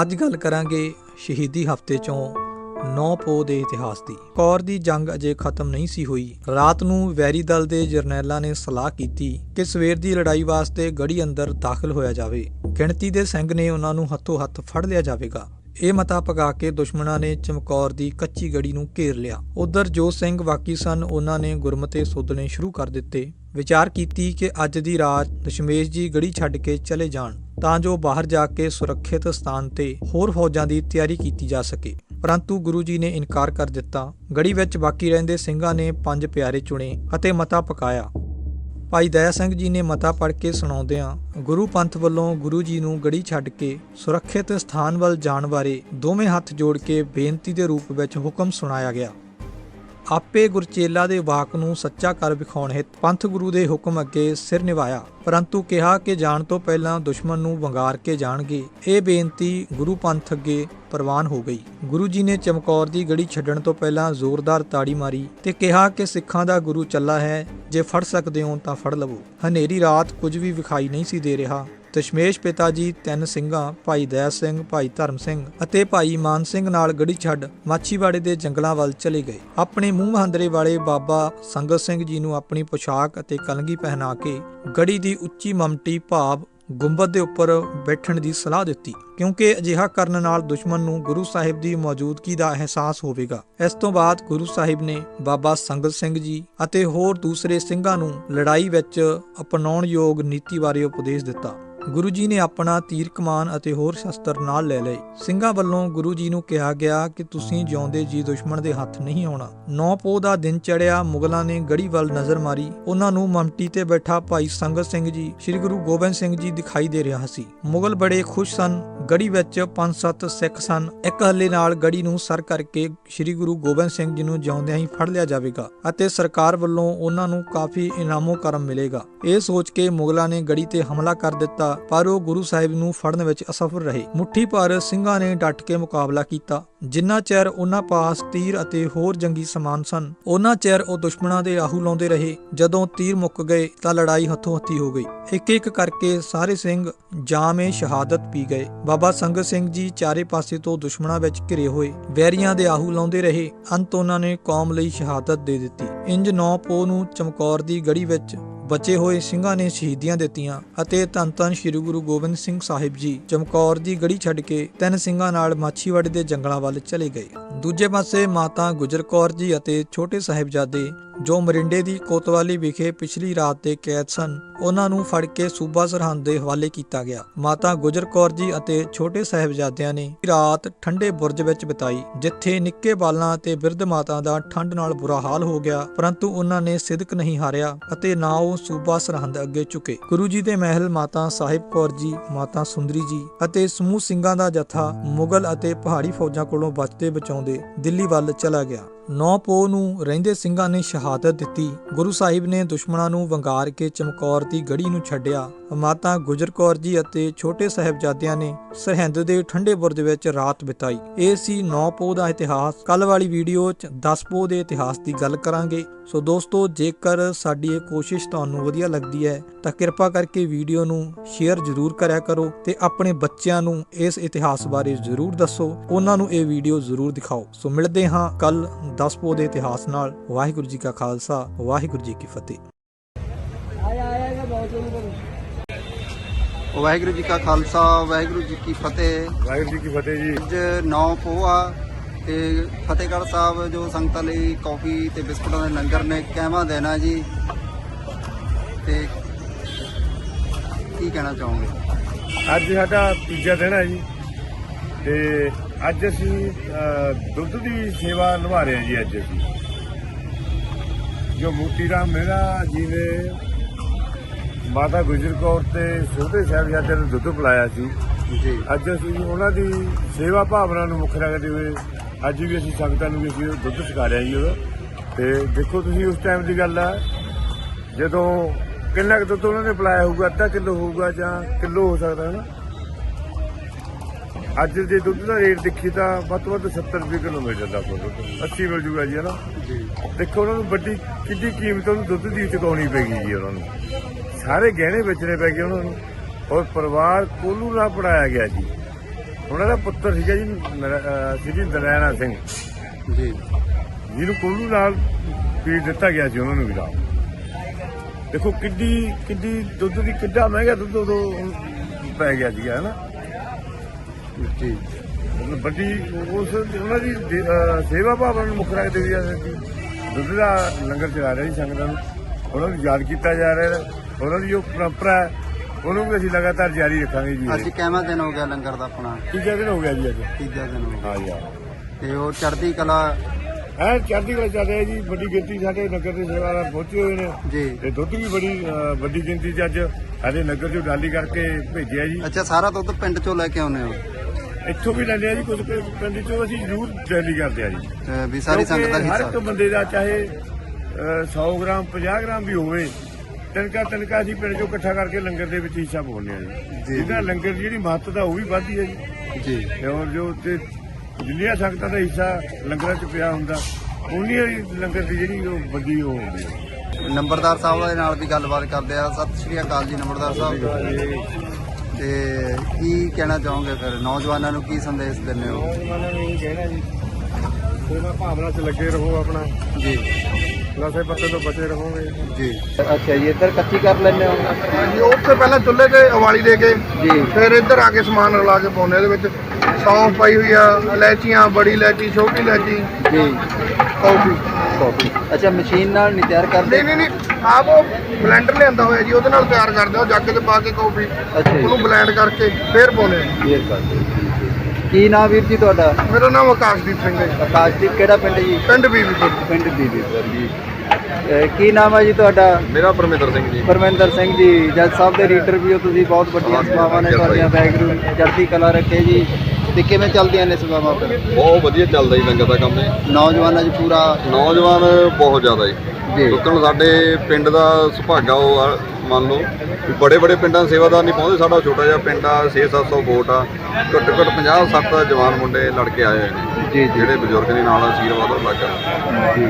ਅੱਜ ਗੱਲ ਕਰਾਂਗੇ ਸ਼ਹੀਦੀ ਹਫ਼ਤੇ ਚੋਂ ਨੌ ਪੋ ਦੇ ਇਤਿਹਾਸ ਦੀ। ਕੌਰ ਦੀ ਜੰਗ ਅਜੇ ਖਤਮ ਨਹੀਂ ਸੀ ਹੋਈ। ਰਾਤ ਨੂੰ ਵੈਰੀ ਦਲ ਦੇ ਜਰਨੈਲਾਂ ਨੇ ਸਲਾਹ ਕੀਤੀ ਕਿ ਸਵੇਰ ਦੀ ਲੜਾਈ ਵਾਸਤੇ ਗੜੀ ਅੰਦਰ ਦਾਖਲ ਹੋਇਆ ਜਾਵੇ। ਗਿਣਤੀ ਦੇ ਸਿੰਘ ਨੇ ਉਹਨਾਂ ਨੂੰ ਹੱਥੋਂ ਹੱਥ ਫੜ ਲਿਆ ਜਾਵੇਗਾ। ਇਹ ਮਤਾ ਪਗਾ ਕੇ ਦੁਸ਼ਮਣਾਂ ਨੇ ਚਮਕੌਰ ਦੀ ਕੱਚੀ ਗੜੀ ਨੂੰ ਘੇਰ ਲਿਆ। ਉਧਰ ਜੋ ਸਿੰਘ ਬਾਕੀ ਸਨ, ਉਹਨਾਂ ਨੇ ਗੁਰਮਤੇ ਸੋਧਣੇ ਸ਼ੁਰੂ ਕਰ ਦਿੱਤੇ। ਵਿਚਾਰ ਕੀਤੀ ਕਿ ਅੱਜ ਦੀ ਰਾਤ ਦਸ਼ਮੇਸ਼ ਜੀ ਗੜੀ ਛੱਡ ਕੇ ਚਲੇ ਜਾਣ। ਤਾਂ ਜੋ ਬਾਹਰ ਜਾ ਕੇ ਸੁਰੱਖਿਅਤ ਸਥਾਨ ਤੇ ਹੋਰ ਫੌਜਾਂ ਦੀ ਤਿਆਰੀ ਕੀਤੀ ਜਾ ਸਕੇ। ਪਰੰਤੂ ਗੁਰੂ ਜੀ ਨੇ ਇਨਕਾਰ ਕਰ ਦਿੱਤਾ। ਗੜੀ ਵਿੱਚ ਬਾਕੀ ਰਹਿੰਦੇ ਸਿੰਘਾਂ ਨੇ ਪੰਜ ਪਿਆਰੇ ਚੁਣੇ ਅਤੇ ਮਤਾ ਪਕਾਇਆ। ਭਾਈ ਦਇਆ ਸਿੰਘ ਜੀ ਨੇ ਮਤਾ ਪੜ੍ਹ ਕੇ ਸੁਣਾਉਂਦਿਆਂ ਗੁਰੂ ਪੰਥ ਵੱਲੋਂ ਗੁਰੂ ਜੀ ਨੂੰ ਗੜੀ ਛੱਡ ਕੇ ਸੁਰੱਖਿਅਤ ਸਥਾਨ ਵੱਲ ਜਾਣ ਬਾਰੇ ਦੋਵੇਂ ਹੱਥ ਜੋੜ ਕੇ ਬੇਨਤੀ ਦੇ ਰੂਪ ਵਿੱਚ ਹੁਕਮ ਸੁਣਾਇਆ ਗਿਆ। ਆਪੇ ਗੁਰਚੇਲਾ ਦੇ ਵਾਕ ਨੂੰ ਸੱਚਾ ਕਰ ਵਿਖਾਉਣ ਹਿਤ ਪੰਥ ਗੁਰੂ ਦੇ ਹੁਕਮ ਅੱਗੇ ਸਿਰ ਨਿਵਾਇਆ ਪਰੰਤੂ ਕਿਹਾ ਕਿ ਜਾਣ ਤੋਂ ਪਹਿਲਾਂ ਦੁਸ਼ਮਣ ਨੂੰ ਵੰਗਾਰ ਕੇ ਜਾਣਗੇ, ਇਹ ਬੇਨਤੀ ਗੁਰੂ ਪੰਥ ਅੱਗੇ ਪ੍ਰਵਾਨ ਹੋ ਗਈ। ਗੁਰੂ ਜੀ ਨੇ ਚਮਕੌਰ ਦੀ ਗੜੀ ਛੱਡਣ ਤੋਂ ਪਹਿਲਾਂ ਜ਼ੋਰਦਾਰ ਤਾੜੀ ਮਾਰੀ ਤੇ ਕਿਹਾ ਕਿ ਸਿੱਖਾਂ ਦਾ ਗੁਰੂ ਚੱਲਾ ਹੈ, ਜੇ ਫੜ ਸਕਦੇ ਹੋ ਤਾਂ ਫੜ ਲਵੋ। ਹਨੇਰੀ ਰਾਤ ਕੁਝ ਵੀ ਵਿਖਾਈ ਨਹੀਂ ਸੀ ਦੇ ਰਿਹਾ। ਦਸ਼ਮੇਸ਼ ਪਿਤਾ ਜੀ ਤਿੰਨ ਸਿੰਘਾਂ, ਭਾਈ ਦਇਆ ਸਿੰਘ, ਭਾਈ ਧਰਮ ਸਿੰਘ ਅਤੇ ਭਾਈ ਮਾਨ ਸਿੰਘ ਨਾਲ ਗੜੀ ਛੱਡ ਮਾਛੀਵਾੜੇ ਦੇ ਜੰਗਲਾਂ ਵੱਲ ਚਲੇ ਗਏ। ਆਪਣੇ ਮੂੰਹ ਮਹੰਦਰੇ ਵਾਲੇ ਬਾਬਾ ਸੰਗਤ ਸਿੰਘ ਜੀ ਨੂੰ ਆਪਣੀ ਪੋਸ਼ਾਕ ਅਤੇ ਕਲਗੀ ਪਹਿਨਾ ਕੇ ਗੜੀ ਦੀ ਉੱਚੀ ਮਮਟੀ ਭਾਵ ਗੁੰਬਦ ਦੇ ਉੱਪਰ ਬੈਠਣ ਦੀ ਸਲਾਹ ਦਿੱਤੀ, ਕਿਉਂਕਿ ਅਜਿਹਾ ਕਰਨ ਨਾਲ ਦੁਸ਼ਮਣ ਨੂੰ ਗੁਰੂ ਸਾਹਿਬ ਦੀ ਮੌਜੂਦਗੀ ਦਾ ਅਹਿਸਾਸ ਹੋਵੇਗਾ। ਇਸ ਤੋਂ ਬਾਅਦ ਗੁਰੂ ਸਾਹਿਬ ਨੇ ਬਾਬਾ ਸੰਗਤ ਸਿੰਘ ਜੀ ਅਤੇ ਹੋਰ ਦੂਸਰੇ ਸਿੰਘਾਂ ਨੂੰ ਲੜਾਈ ਵਿੱਚ ਅਪਣਾਉਣ ਯੋਗ ਨੀਤੀ ਬਾਰੇ ਉਪਦੇਸ਼ ਦਿੱਤਾ। ਗੁਰੂ ਜੀ ਨੇ ਆਪਣਾ ਤੀਰ ਕਮਾਨ ਅਤੇ ਹੋਰ ਸ਼ਸਤਰ ਨਾਲ ਲੈ ਲਏ। ਸਿੰਘਾਂ ਵੱਲੋਂ ਗੁਰੂ ਜੀ ਨੂੰ ਕਿਹਾ ਗਿਆ ਕਿ ਤੁਸੀਂ ਜਿਉਂਦੇ ਜੀ ਦੁਸ਼ਮਣ ਦੇ ਹੱਥ ਨਹੀਂ ਆਉਣਾ। ਨੌ ਪੋਹ ਦਾ ਦਿਨ ਚੜਿਆ ਮੁਗਲਾਂ ਨੇ ਗੜੀ ਵੱਲ ਨਜ਼ਰ ਮਾਰੀ। ਉਹਨਾਂ ਨੂੰ ਮਮਟੀ ਤੇ ਬੈਠਾ ਭਾਈ ਸੰਗਤ ਸਿੰਘ ਜੀ, ਸ੍ਰੀ ਗੁਰੂ ਗੋਬਿੰਦ ਸਿੰਘ ਜੀ ਦਿਖਾਈ ਦੇ ਰਿਹਾ ਸੀ। ਮੁਗਲ ਬੜੇ ਖੁਸ਼ ਸਨ। ਗੜੀ ਵਿੱਚ ਪੰਜ ਸੱਤ ਸਿੱਖ ਸਨ। ਇੱਕ ਹੱਲੇ ਨਾਲ ਗੜੀ ਨੂੰ ਸਰ ਕਰਕੇ ਸ੍ਰੀ ਗੁਰੂ ਗੋਬਿੰਦ ਸਿੰਘ ਜੀ ਨੂੰ ਜਿਉਂਦਿਆਂ ਹੀ ਫੜ ਲਿਆ ਜਾਵੇਗਾ ਅਤੇ ਸਰਕਾਰ ਵੱਲੋਂ ਉਹਨਾਂ ਨੂੰ ਕਾਫੀ ਇਨਾਮੋ ਕਰਮ ਮਿਲੇਗਾ। ਇਹ ਸੋਚ ਕੇ ਮੁਗਲਾਂ ਨੇ ਗੜੀ ਤੇ ਹਮਲਾ ਕਰ ਦਿੱਤਾ। ਪਰ ਉਹ ਗੁਰੂ ਸਾਹਿਬ ਨੂੰ ਫੜਨ ਵਿੱਚ ਅਸਫਲ ਰਹੇ। ਮੁੱਠੀ ਭਰ ਸਿੰਘਾਂ ਨੇ ਡਟ ਕੇ ਮੁਕਾਬਲਾ ਕੀਤਾ। ਜਿੰਨਾ ਚਿਰ ਉਹਨਾਂ ਪਾਸ ਤੀਰ ਅਤੇ ਹੋਰ ਜੰਗੀ ਸਮਾਨ ਸਨ ਉਹਨਾਂ ਚਿਰ ਉਹ ਦੁਸ਼ਮਣਾਂ ਦੇ ਆਹੂ ਲਾਉਂਦੇ ਰਹੇ। ਜਦੋਂ ਤੀਰ ਮੁੱਕ ਗਏ, ਤਾਂ ਲੜਾਈ ਹੱਥੋਂ ਹੱਥੀ ਹੋ ਗਈ। ਇੱਕ ਇੱਕ ਕਰਕੇ ਸਾਰੇ ਸਿੰਘ ਜਾਮੇ ਸ਼ਹਾਦਤ ਪੀ ਗਏ। ਬਾਬਾ ਸੰਗਤ ਸਿੰਘ ਜੀ ਚਾਰੇ ਪਾਸੇ ਤੋਂ ਦੁਸ਼ਮਣਾਂ ਵਿੱਚ ਘਿਰੇ ਹੋਏ। ਵੈਰੀਆਂ ਦੇ ਆਹੂ ਲਾਉਂਦੇ ਰਹੇ। ਅੰਤ ਉਹਨਾਂ ਨੇ ਕੌਮ ਲਈ ਸ਼ਹਾਦਤ ਦੇ ਦਿੱਤੀ। ਇੰਜ ਨੌ ਪੋ ਨੂੰ ਚਮਕੌਰ ਦੀ ਗੜੀ ਵਿੱਚ ਬਚੇ ਹੋਏ ਸਿੰਘਾਂ ਨੇ ਸ਼ਹੀਦੀਆਂ ਦਿੱਤੀਆਂ ਅਤੇ ਧੰਨ ਧੰਨ ਸ੍ਰੀ ਗੁਰੂ ਗੋਬਿੰਦ ਸਿੰਘ ਸਾਹਿਬ ਜੀ ਚਮਕੌਰ ਦੀ ਗੜੀ ਛੱਡ ਕੇ ਤਿੰਨ ਸਿੰਘਾਂ ਨਾਲ ਮਾਛੀਵਾੜੇ ਦੇ ਜੰਗਲਾਂ ਵੱਲ ਚਲੇ ਗਏ। ਦੂਜੇ ਪਾਸੇ ਮਾਤਾ ਗੁਜਰ ਕੌਰ ਜੀ ਅਤੇ ਛੋਟੇ ਸਾਹਿਬਜ਼ਾਦੇ ਜੋ ਮਰਿੰਡੇ ਦੀ ਕੋਤਵਾਲੀ ਵਿਖੇ ਪਿਛਲੀ ਰਾਤ ਦੇ ਕੈਦ ਸਨ, ਉਹਨਾਂ ਨੂੰ ਫੜ ਕੇ ਸੂਬਾ ਸਰਹੰਦ ਦੇ ਹਵਾਲੇ ਕੀਤਾ ਗਿਆ। ਮਾਤਾ ਗੁਜਰ ਕੌਰ ਜੀ ਅਤੇ ਛੋਟੇ ਸਾਹਿਬਜ਼ਾਦਿਆਂ ਨੇ ਰਾਤ ਠੰਡੇ ਬੁਰਜ ਵਿੱਚ ਬਿਤਾਈ, ਜਿੱਥੇ ਨਿੱਕੇ ਬਾਲਾਂ ਅਤੇ ਬਿਰਧ ਮਾਤਾ ਦਾ ਠੰਡ ਨਾਲ ਬੁਰਾ ਹਾਲ ਹੋ ਗਿਆ, ਪਰੰਤੂ ਉਹਨਾਂ ਨੇ ਸਿਦਕ ਨਹੀਂ ਹਾਰਿਆ ਅਤੇ ਨਾ ਉਹ ਸੂਬਾ ਸਰਹੰਦ ਅੱਗੇ ਝੁਕੇ। ਗੁਰੂ ਜੀ ਦੇ ਮਹਿਲ ਮਾਤਾ ਸਾਹਿਬ ਕੌਰ ਜੀ, ਮਾਤਾ ਸੁੰਦਰੀ ਜੀ ਅਤੇ ਸਮੂਹ ਸਿੰਘਾਂ ਦਾ ਜਥਾ ਮੁਗਲ ਅਤੇ ਪਹਾੜੀ ਫੌਜਾਂ ਕੋਲੋਂ ਬਚਦੇ ਬਚਾਉਂਦੇ ਦਿੱਲੀ ਵੱਲ ਚਲਾ ਗਿਆ। ਨੌ ਪੋ ਨੂੰ ਰਹਿੰਦੇ ਸਿੰਘਾਂ ਨੇ ਸ਼ਹਾਦਤ ਸ਼ਹਾਦਤ ਦਿੱਤੀ। ਗੁਰੂ ਸਾਹਿਬ ਨੇ ਦੁਸ਼ਮਣਾਂ ਨੂੰ ਵੰਗਾਰ ਕੇ ਚਮਕੌਰ ਦੀ ਗੜੀ ਨੂੰ ਛੱਡਿਆ। ਮਾਤਾ ਗੁਜਰ ਕੌਰ ਜੀ ਅਤੇ ਛੋਟੇ ਸਾਹਿਬਜ਼ਾਦਿਆਂ ਨੇ ਸਰਹਿੰਦ ਦੇ ਠੰਡੇ ਬੁਰਜ ਵਿੱਚ ਰਾਤ ਬਿਤਾਈ। ਇਹ ਸੀ ਨੌ ਪੋ ਦਾ ਇਤਿਹਾਸ। ਕੱਲ ਵਾਲੀ ਵੀਡੀਓ 'ਚ 10 ਪੋ ਦੇ ਇਤਿਹਾਸ ਦੀ ਗੱਲ ਕਰਾਂਗੇ। ਸੋ ਦੋਸਤੋ, ਜੇਕਰ ਸਾਡੀ ਇਹ ਕੋਸ਼ਿਸ਼ ਤੁਹਾਨੂੰ ਵਧੀਆ ਲੱਗਦੀ ਹੈ, ਤਾਂ ਕਿਰਪਾ ਕਰਕੇ ਵੀਡੀਓ ਨੂੰ ਸ਼ੇਅਰ ਜ਼ਰੂਰ ਕਰਿਆ ਕਰੋ ਤੇ ਆਪਣੇ ਬੱਚਿਆਂ ਨੂੰ ਇਸ ਇਤਿਹਾਸ ਬਾਰੇ ਜ਼ਰੂਰ ਦੱਸੋ। ਉਹਨਾਂ ਨੂੰ ਇਹ ਵੀਡੀਓ ਜ਼ਰੂਰ ਦਿਖਾਓ। ਸੋ ਮਿਲਦੇ ਹਾਂ ਕੱਲ 10 ਪੋ ਦੇ ਇਤਿਹਾਸ ਨਾਲ। ਵਾਹਿਗੁਰੂ ਜੀ ਕਾ ਖਾਲਸਾ ਵਾਹਿਗੁਰੂ ਜੀ ਕੀ ਫਤਿਹ। ਵਾਹਿਗੁਰੂ ਜੀ ਕਾ ਖਾਲਸਾ ਵਾਹਿਗੁਰੂ ਜੀ ਕੀ ਫਤਿਹ। ਵਾਹਿਗੁਰੂ ਜੀ ਕੀ ਫਤਿਹ ਜੀ। ਅੱਜ 9 ਪੋਆ ਤੇ ਫਤਿਹਗੜ੍ਹ ਸਾਹਿਬ ਜੋ ਸੰਗਤਾਂ ਲਈ ਕਾਫੀ ਤੇ ਬਿਸਕੁਟਾਂ ਦੇ ਲੰਗਰ ਨੇ ਕਹਿਵਾ ਦੇਣਾ ਜੀ? ਤੇ ਕੀ ਕਹਿਣਾ ਚਾਹੋਗੇ? ਅੱਜ ਸਾਡਾ ਤੀਜਾ ਦਿਨ ਹੈ ਜੀ। ਤੇ ਅੱਜ ਅਸੀਂ ਦੁੱਧ ਦੀ ਸੇਵਾ ਨਿਭਾ ਰਹੇ ਹਾਂ ਜੀ ਅੱਜ ਅਸੀਂ। ਜੋ ਮੋਤੀ ਰਾਮ ਮਹਿਰਾ ਜੀ ਨੇ ਮਾਤਾ ਗੁਜਰ ਕੌਰ ਤੇ ਛੋਟੇ ਸਾਹਿਬਜ਼ਾਦੇ ਨੂੰ ਦੁੱਧ ਪਿਲਾਇਆ ਸੀ। ਜੀ। ਅੱਜ ਅਸੀਂ ਉਹਨਾਂ ਦੀ ਸੇਵਾ ਭਾਵਨਾ ਨੂੰ ਮੁੱਖ ਰੱਖਦੇ ਹੋਏ ਅੱਜ ਵੀ ਅਸੀਂ ਸੰਗਤਾਂ ਨੂੰ ਵੀ ਅਸੀਂ ਦੁੱਧ ਛਕਾ ਰਿਹਾ ਜੀ ਉਹਦਾ। ਤੇ ਦੇਖੋ ਤੁਸੀਂ ਉਸ ਟਾਈਮ ਦੀ ਗੱਲ ਆ ਜਦੋਂ ਕਿੰਨਾ ਕੁ ਦੁੱਧ ਉਹਨਾਂ ਨੇ ਪਿਲਾਇਆ ਹੋਊਗਾ ਅੱਧਾ ਕਿਲੋ ਹੋਊਗਾ ਜਾਂ ਕਿਲੋ ਹੋ ਸਕਦਾ ਹੈ ਨਾ? ਅੱਜ ਜੇ ਦੁੱਧ ਦਾ ਰੇਟ ਦੇਖੀ ਤਾਂ ਵੱਧ ਤੋਂ ਵੱਧ 70 ਰੁਪਏ ਕਿਲੋ ਮਿਲ ਜਾਂਦਾ ਦੁੱਧ 80 ਮਿਲ ਜੂਗਾ ਜੀ ਹਨਾ ਜੀ। ਦੇਖੋ ਉਹਨਾਂ ਨੂੰ ਵੱਡੀ ਕਿੰਨੀ ਕੀਮਤ ਉਹਨੂੰ ਦੁੱਧ ਦੀ ਚੁਕਾਉਣੀ ਪੈਗੀ ਜੀ ਉਹਨਾਂ ਨੂੰ। ਸਾਰੇ ਗਹਿਣੇ ਵੇਚਣੇ ਪੈ ਗਏ ਉਹਨਾਂ ਨੂੰ। ਔਰ ਪਰਿਵਾਰ ਕੋਲੂ ਨਾਲ ਪੜਾਇਆ ਗਿਆ ਜੀ। ਉਹਨਾਂ ਦਾ ਪੁੱਤਰ ਸੀਗਾ ਜੀ ਸ੍ਰੀ ਨਰਾਇਣਾ ਸਿੰਘ। ਜੀ। ਜਿਹਨੂੰ ਕੋਲੂ ਨਾਲ ਪੀੜ ਦਿੱਤਾ ਗਿਆ ਸੀ ਉਹਨਾਂ ਨੂੰ ਵੀ ਨਾਲ। ਦੇਖੋ ਕਿੱਡੀ ਕਿੱਡੀ ਦੁੱਧ ਦੀ ਕਿੱਡਾ ਮਹਿੰਗਾ ਦੁੱਧ ਉਦੋਂ ਪੈ ਗਿਆ ਸੀਗਾ ਹੈ ਨਾ? ਜੀ। ਵੱਡੀ ਉਸ ਉਹਨਾਂ ਦੀ ਦੇ- ਅਹ ਸੇਵਾ ਭਾਵਨਾ ਨੂੰ ਮੁੱਖ ਰੱਖਦੇ ਹੋਏ ਅਸੀਂ ਦੁੱਧ ਦਾ ਲੰਗਰ ਚਲਾ ਰਹੇ ਸੀ ਸੰਗਤਾਂ ਨੂੰ। ਉਹਨਾਂ ਨੂੰ ਯਾਦ ਕੀਤਾ ਜਾ ਰਿਹਾ ਹੈ। ਉਹਨਾਂ ਦੀ ਜੋ ਪਰੰਪਰਾ ਹੈ ਉਹਨੂੰ ਵੀ ਅਸੀਂ ਲਗਾਤਾਰ ਜਾਰੀ ਰੱਖਾਂਗੇ ਜੀ। ਅੱਜ ਕਿਵੇਂ ਦਿਨ ਹੋ ਗਿਆ ਲੰਗਰ ਦਾ ਆਪਣਾ? ਤੀਜਾ ਦਿਨ ਹੋ ਗਿਆ ਜੀ ਅੱਜ। ਤੀਜਾ ਦਿਨ ਹੋ ਗਿਆ। ਹਾਂ ਯਾਰ ਤੇ ਉਹ ਚੜ੍ਹਦੀ ਕਲਾ ਐ ਚੜ੍ਹਦੀ ਕਲਾ ਚੱਲ ਰਿਹਾ ਜੀ। ਵੱਡੀ ਗਿਣਤੀ ਸਾਡੇ ਨਗਰ ਦੇ ਸੇਵਾਦਾਰ ਪਹੁੰਚੇ ਹੋਏ ਨੇ। ਜੀ। ਤੇ ਦੁੱਧ ਵੀ ਬੜੀ ਅਹ, ਵੱਡੀ ਗਿਣਤੀ 'ਚ ਅੱਜ ਸਾਡੇ ਨਗਰ 'ਚੋਂ ਡਾਲੀ ਕਰਕੇ ਭੇਜਿਆ ਜੀ। ਅੱਛਾ ਸਾਰਾ ਦੁੱਧ ਪਿੰਡ ਚੋਂ ਲੈ ਕੇ ਆਉਨੇ ਹੋ? ਇੱਥੋਂ ਵੀ ਲੈਂਦੇ ਆ ਜੀ ਕੁਝ ਪਿੰਡ 'ਚੋਂ ਅਸੀਂ ਜ਼ਰੂਰ ਡਾਲੀ ਕਰਦੇ ਆ ਜੀ। ਵੀ ਸਾਰੀ ਸੰਗਤ ਦਾ ਕਿਉਂਕਿ ਹਰ ਇੱਕ ਹਿੱਸਾ ਬੰਦੇ ਦਾ ਚਾਹੇ ਅਹ, 100 ਗ੍ਰਾਮ 50 ਗ੍ਰਾਮ ਵੀ ਹੋਵੇ ਤਿਨਕਾ ਤਿਨਕਾ ਅਸੀਂ ਪਿੰਡ 'ਚੋਂ ਇਕੱਠਾ ਕਰਕੇ ਲੰਗਰ ਦੇ ਵਿੱਚ ਹਿੱਸਾ ਪਾਉਂਦੇ ਆ ਜੀ। ਜੀ। ਜਿਹਦਾ ਲੰਗਰ ਦੀ ਜਿਹੜੀ ਮਹੱਤਤਾ ਉਹ ਵੀ ਵੱਧਦੀ ਹੈ ਜੀ। ਜੀ। ਤੇ ਹੋਰ ਜੋ ਤੇ ਜਿੰਨੀਆਂ ਸੰਗਤਾਂ ਦਾ ਹਿੱਸਾ ਲੰਗਰਾਂ 'ਚ ਪਿਆ ਹੁੰਦਾ ਉਨੀ ਹੀ ਲੰਗਰ ਦੀ ਜਿਹੜੀ ਉਹ ਵੱਡੀ ਉਹ ਹੁੰਦੀ ਹੈ ਨੰਬਰਦਾਰ ਸਾਹਿਬ ਦੇ ਨਾਲ ਵੀ ਗੱਲਬਾਤ ਕਰਦੇ ਆ। ਸਤਿ ਸ਼੍ਰੀ ਅਕਾਲ ਜੀ ਨੰਬਰਦਾਰ ਸਾਹਿਬ। ਤੇ ਕੀ ਕਹਿਣਾ ਚਾਹੋਗੇ ਫਿਰ? ਨੌਜਵਾਨਾਂ ਨੂੰ ਕੀ ਸੰਦੇਸ਼ ਦਿੰਦੇ ਹੋ? ਨੌਜਵਾਨਾਂ ਨੂੰ ਇਹ ਕਹਿਣਾ ਜੀ ਸੇਵਾ ਭਾਵਨਾ 'ਚ ਲੱਗੇ ਰਹੋ ਆਪਣਾ। ਜੀ। ਨਸ਼ੇ ਪੱਤੇ ਤੋਂ ਬਚੇ ਰਹੋਗੇ। ਜੀ। ਅੱਛਾ ਜੀ ਇੱਧਰ ਕੱਚੀ ਕਰ ਲੈਂਦੇ ਹੋ? ਹਾਂਜੀ ਉੱਥੇ ਪਹਿਲਾਂ ਚੁੱਲ੍ਹੇ ਤੇ ਉਬਾਲੀ ਦੇ ਕੇ ਜੀ। ਫਿਰ ਇੱਧਰ ਆ ਕੇ ਸਮਾਨ ਰਲਾ ਕੇ ਪਾਉਂਦੇ ਇਹਦੇ ਵਿੱਚ ਸੌਂਫ ਪਾਈ ਹੋਈ ਆ ਇਲਾਇਚੀਆਂ ਬੜੀ ਇਲਾਇਚੀ ਛੋਟੀ ਇਲਾਇਚੀ। ਜੀ। ਕੌਫੀ। ਕਾਫੀ ਅੱਛਾ ਮਸ਼ੀਨ ਨਾਲ ਨਹੀਂ ਤਿਆਰ ਕਰਦੇ? ਨਹੀਂ ਨਹੀਂ ਨਹੀਂ। ਆਪ ਉਹ ਬਲੈਂਡਰ ਲਿਆਂਦਾ ਹੋਇਆ ਜੀ ਉਹਦੇ ਨਾਲ ਤਿਆਰ ਕਰਦੇ ਉਹ ਜੱਗ 'ਚ ਪਾ ਕੇ ਕੌਫੀ ਅੱਛਾ ਜੀ। ਉਹਨੂੰ ਬਲੈਂਡ ਕਰਕੇ ਫਿਰ ਪਾਉਂਦੇ ਆ। ਕਲੀਅਰ ਕਰਦੇ ਕੀ ਨਾਮ ਵੀਰ ਜੀ ਤੁਹਾਡਾ? ਮੇਰਾ ਨਾਮ ਆਕਾਸ਼ਦੀਪ ਸਿੰਘ ਹੈ ਜੀ। ਆਕਾਸ਼ਦੀਪ ਕਿਹੜਾ ਪਿੰਡ ਜੀ? ਪਿੰਡ ਬੀਬੀਪੁਰ ਪਿੰਡ ਬੀਬੀਪੁਰ ਜੀ ਅਹ ਕੀ ਨਾਮ ਹੈ ਜੀ ਤੁਹਾਡਾ? ਮੇਰਾ ਪਰਮਿੰਦਰ ਸਿੰਘ ਜੀ। ਪਰਮਿੰਦਰ ਸਿੰਘ ਜੀ ਜੱਜ ਸਾਹਿਬ ਦੇ ਰੀਡਰ ਵੀ ਹੋ ਤੁਸੀਂ ਬਹੁਤ ਵੱਡੀਆਂ ਸਭਾਵਾਂ ਨੇ ਤੁਹਾਡੀਆਂ ਵੈਗਰੂ ਚੜ੍ਹਦੀ ਕਲਾ ਰੱਖੇ ਜੀ। ਤੇ ਕਿਵੇਂ ਚੱਲਦੀਆਂ ਨੇ ਸਭਾਵਾਂ ਫਿਰ? ਬਹੁਤ ਵਧੀਆ ਚੱਲਦਾ ਜੀ ਲੰਗਰ ਦਾ ਕੰਮ ਜੀ। ਨੌਜਵਾਨਾਂ 'ਚ ਪੂਰਾ ਨੌਜਵਾਨ ਬਹੁਤ ਜ਼ਿਆਦਾ ਜੀ। ਕਿਉਂਕਿ ਸਾਡੇ ਪਿੰਡ ਦਾ ਸੁਭਾਗਾ ਉਹ ਆ, ਮੰਨ ਲਓ ਵੀ ਬੜੇ ਬੜੇ ਪਿੰਡਾਂ ਦੇ ਸੇਵਾਦਾਰ ਨਹੀਂ ਪਹੁੰਚਦੇ ਸਾਡਾ ਛੋਟਾ ਜਿਹਾ ਪਿੰਡ ਆ 6-700 ਵੋਟ ਆ। ਘੱਟੋ ਘੱਟ 50-60 ਜਵਾਨ ਮੁੰਡੇ ਲੜ ਕੇ ਆਏ ਹੋਏ ਨੇ ਜੀ ਜੀ। ਜਿਹੜੇ ਬਜ਼ੁਰਗ ਦੇ ਨਾਲ ਆਸ਼ੀਰਵਾਦ ਉਹ ਲੱਗਾ ਜੀ।